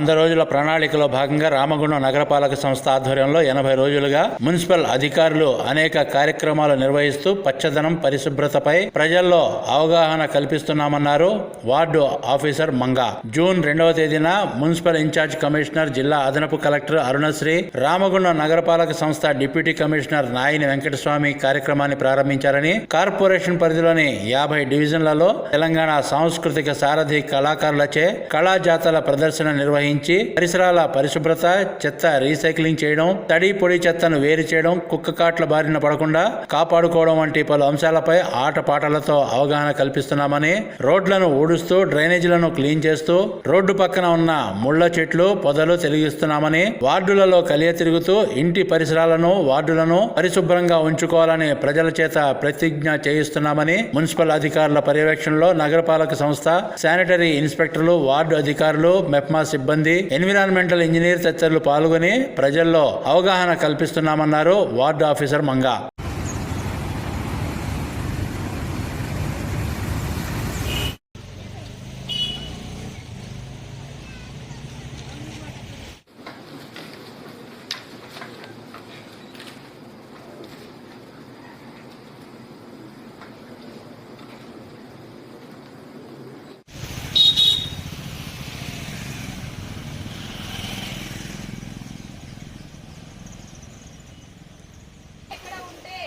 వంద రోజుల ప్రణాళికలో భాగంగా రామగుండం నగరపాలక సంస్థ ఆధ్వర్యంలో ఎనభై రోజులుగా మున్సిపల్ అధికారులు అనేక కార్యక్రమాలు నిర్వహిస్తూ పచ్చదనం పరిశుభ్రతపై ప్రజల్లో అవగాహన కల్పిస్తున్నామన్నారు వార్డు ఆఫీసర్ మంగా. జూన్ రెండవ తేదీన మున్సిపల్ ఇన్ఛార్జ్ కమిషనర్ జిల్లా అదనపు కలెక్టర్ అరుణశ్రీ రామగుండం నగరపాలక సంస్థ డిప్యూటీ కమిషనర్ నాయిని వెంకటస్వామి కార్యక్రమాన్ని ప్రారంభించారని కార్పొరేషన్ పరిధిలోని యాభై డివిజన్లలో తెలంగాణ సాంస్కృతిక సారథి కళాకారులచే కళాజాతల ప్రదర్శన నిర్వహించి పరిసరాల పరిశుభ్రత చెత్త రీసైక్లింగ్ చేయడం తడి పొడి చెత్తను వేరు చేయడం కుక్క కాట్ల బారిన పడకుండా కాపాడుకోవడం వంటి పలు అంశాలపై ఆటపాటలతో అవగాహన కల్పిస్తున్నామని రోడ్లను ఊడుస్తూ డ్రైనేజీలను క్లీన్ చేస్తూ రోడ్డు పక్కన ఉన్న ముళ్ళ చెట్లు పొదలు తొలగిస్తున్నామని వార్డులలో కలియ తిరుగుతూ ఇంటి పరిసరాలను వార్డులను పరిశుభ్రంగా ఉంచుకోవాలని ప్రజల చేత ప్రతిజ్ఞ చేయిస్తున్నామని మున్సిపల్ అధికారుల పర్యవేక్షణలో నగరపాలక సంస్థ శానిటరీ ఇన్స్పెక్టర్లు వార్డు అధికారులు మెప్మా సిబ్బంది ఎన్విరాన్మెంటల్ ఇంజనీర్ తదితరులు పాల్గొని ప్రజల్లో అవగాహన కల్పిస్తున్నామన్నారు వార్డు ఆఫీసర్ మంగా ఎక్కడ ఉంటే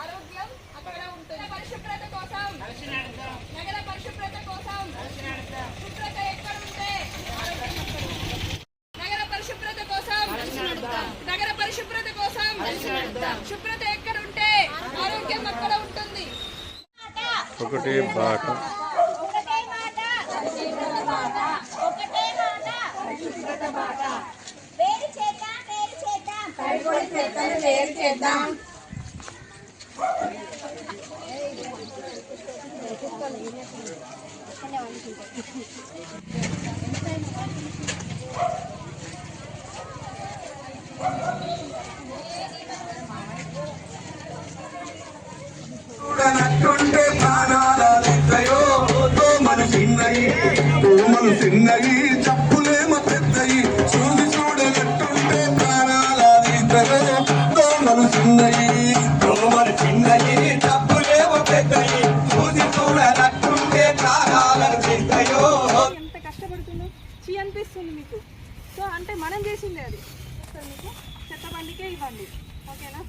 ఆరోగ్యం అక్కడ ఉంటుంది పరిశుభ్రత కోసం నగర పరిశుభ్రత కోసం శుభ్రత ఎక్కడ ఉంటే ఆరోగ్యం అక్కడ ఉంటుంది. నగర పరిశుభ్రత కోసం నగర పరిశుభ్రత కోసం శుభ్రత ఎక్కడ ఉంటే ఆరోగ్యం అక్కడ ఉంటుంది ఒకటి బాట. ఒకటే మాట. ఒకటే మాట. వేరు చేద్దాం చిన్నవి చిన్నయి చప్పులేమ పెద్దయి. చూసి చూడనట్టుంటే ప్రాణాల దోమలు చిన్నయి. దోమలు చిన్నయి చప్పులేమ పెద్దయి. చూసి చూడనట్టుంటే ప్రాణాల చిన్నయో ఎంత కష్టపడుతుందో చీ అనిపిస్తుంది మీకు. సో అంటే మనం చేసిందే అది. సో మీకు చెత్త బండికే ఇవ్వండి. ఓకేనా?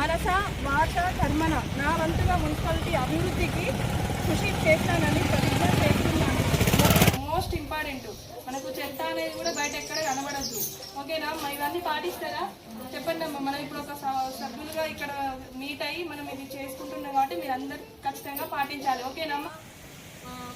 మనస మాట కర్మన నా వంతుగా మున్సిపాలిటీ అభివృద్ధికి కృషి చేస్తానని ప్రతిజ్ఞ మోస్ట్ ఇంపార్టెంట్ మనకు చెత్త అనేది కూడా బయట ఎక్కడ కనబడద్దు. ఓకేనా? ఇవన్నీ పాటిస్తారా? చెప్పండి అమ్మ. మనం ఇప్పుడు ఒక స- సభ్యులుగా ఇక్కడ మీట్ అయ్యి మనం ఇది చేసుకుంటున్నాం కాబట్టి మీరు అందరు ఖచ్చితంగా పాటించాలి. ఓకేనా అమ్మా?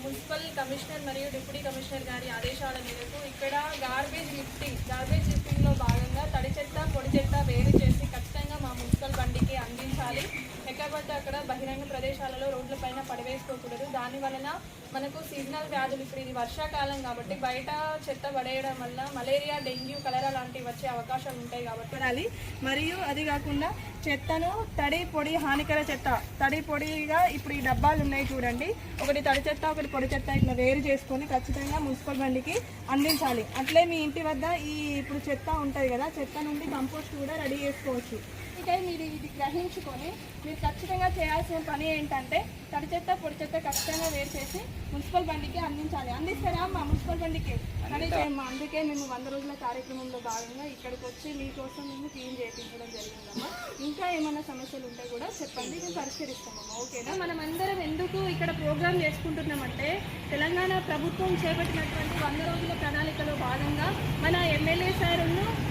మున్సిపల్ కమిషనర్ మరియు డిప్యూటీ కమిషనర్ గారి ఆదేశాల మేరకు ఇక్కడ గార్బేజ్ లిఫ్టింగ్ గార్బేజ్ లిఫ్టింగ్లో భాగంగా తడి చెత్త పొడి చెత్త వేరు చేసి ఖచ్చితంగా మా మున్సిపల్ బండికి అందించాలి ఎక్కడ పడితే అక్కడ బహిరంగ ప్రదేశాలలో రోడ్లపైన పడవేసుకోకూడదు. దాని వలన మనకు సీజనల్ వ్యాధులు ఇప్పుడు ఇది వర్షాకాలం కాబట్టి బయట చెత్త పడేయడం వల్ల మలేరియా డెంగ్యూ కలరా లాంటివి వచ్చే అవకాశాలు ఉంటాయి కాబట్టి పడాలి. మరియు అది కాకుండా చెత్తను తడి పొడి హానికర చెత్త. తడి పొడిగా ఇప్పుడు ఈ డబ్బాలు ఉన్నాయి చూడండి. ఒకటి తడి చెత్త ఒకటి పొడి చెత్త ఇట్లా వేరు చేసుకొని ఖచ్చితంగా మున్సిపల్ బండికి అందించాలి. అట్లే మీ ఇంటి వద్ద ఈ ఇప్పుడు చెత్త ఉంటుంది కదా చెత్త నుండి కంపోస్ట్ కూడా రెడీ చేసుకోవచ్చు. ఇంకా మీరు ఇది గ్రహించుకొని మీరు ఖచ్చితంగా చేయాల్సిన పని ఏంటంటే తడి చెత్త పొడి చెత్త ఖచ్చితంగా వేరు చేసి మున్సిపల్ బండికి అందించాలి. అందిస్తారా మా మున్సిపల్ బండికి. అందించేయమ్మా అందుకే మేము వంద రోజుల కార్యక్రమంలో భాగంగా ఇక్కడికి వచ్చి మీకోసం మేము క్లీన్ చేయించడం జరిగిందమ్మా. ఇంకా ఏమైనా సమస్యలు ఉంటే కూడా చెప్పండి. మేము పరిష్కరిస్తామమ్మా ఓకేనా? మనం అందరం ఎందుకు ఇక్కడ ప్రోగ్రామ్ చేసుకుంటున్నామంటే తెలంగాణ ప్రభుత్వం చేపట్టినటువంటి వంద రోజుల ప్రణాళికలో భాగంగా మన ఎమ్మెల్యే సార్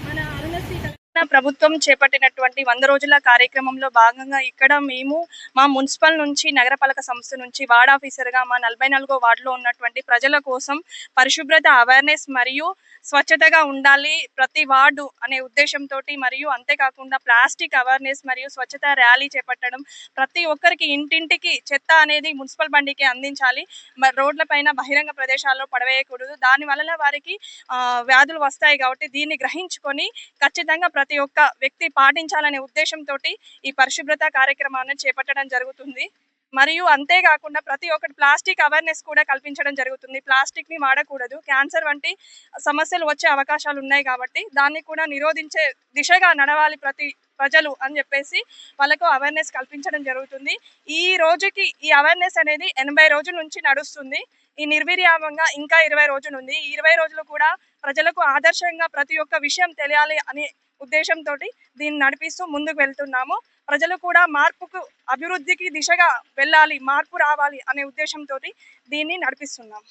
మన అరుణశ్రీ ప్రభుత్వం చేపట్టినటువంటి వంద రోజుల కార్యక్రమంలో భాగంగా ఇక్కడ మేము మా మున్సిపల్ నుంచి నగరపాలక సంస్థ నుంచి వార్డ్ ఆఫీసర్గా మా నలభై నాలుగో వార్డులో ఉన్నటువంటి ప్రజల కోసం పరిశుభ్రత అవేర్నెస్ మరియు స్వచ్ఛతగా ఉండాలి ప్రతి వార్డు అనే ఉద్దేశంతో మరియు అంతేకాకుండా ప్లాస్టిక్ అవేర్నెస్ మరియు స్వచ్ఛత ర్యాలీ చేపట్టడం. ప్రతి ఒక్కరికి ఇంటింటికి చెత్త అనేది మున్సిపల్ బండికి అందించాలి. రోడ్లపైన రోడ్ల పైన బహిరంగ ప్రదేశాల్లో పడవేయకూడదు. దాని వలన వారికి వ్యాధులు వస్తాయి కాబట్టి దీన్ని గ్రహించుకొని ఖచ్చితంగా ప్రతి ఒక్క వ్యక్తి పాటించాలనే ఉద్దేశంతో ఈ పరిశుభ్రత కార్యక్రమాన్ని చేపట్టడం జరుగుతుంది. మరియు అంతేకాకుండా ప్రతి ఒక్కటి ప్లాస్టిక్ అవేర్నెస్ కూడా కల్పించడం జరుగుతుంది. ప్లాస్టిక్ని వాడకూడదు. క్యాన్సర్ వంటి సమస్యలు వచ్చే అవకాశాలు ఉన్నాయి కాబట్టి దాన్ని కూడా నిరోధించే దిశగా నడవాలి ప్రతి ప్రజలు అని చెప్పేసి వాళ్ళకు అవేర్నెస్ కల్పించడం జరుగుతుంది. ఈ రోజుకి ఈ అవేర్నెస్ అనేది ఎనభై రోజుల నుంచి నడుస్తుంది. ఈ నిర్వీర్యామంగా ఇంకా ఇరవై రోజులు ఉంది. ఈ ఇరవై రోజులు కూడా ప్రజలకు ఆదర్శంగా ప్రతి ఒక్క విషయం తెలియాలి అని ఉద్దేశంతో దీన్ని నడిపిస్తూ ముందుకు వెళ్తున్నాము. ప్రజలు కూడా మార్పుకు అభివృద్ధికి దిశగా వెళ్ళాలి మార్పు రావాలి అనే ఉద్దేశంతో దీన్ని నడిపిస్తున్నాం.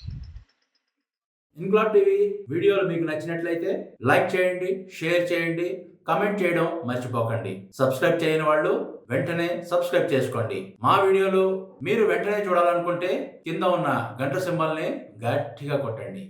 ఇన్క్లాబ్ టీవీ వీడియోలు మీకు నచ్చినట్లయితే లైక్ చేయండి షేర్ చేయండి కమెంట్ చేయడం మర్చిపోకండి. సబ్స్క్రైబ్ చేయని వాళ్ళు వెంటనే సబ్స్క్రైబ్ చేసుకోండి. మా వీడియోలు మీరు వెంటనే చూడాలనుకుంటే కింద ఉన్న గంట సింబల్ని గట్టిగా కొట్టండి.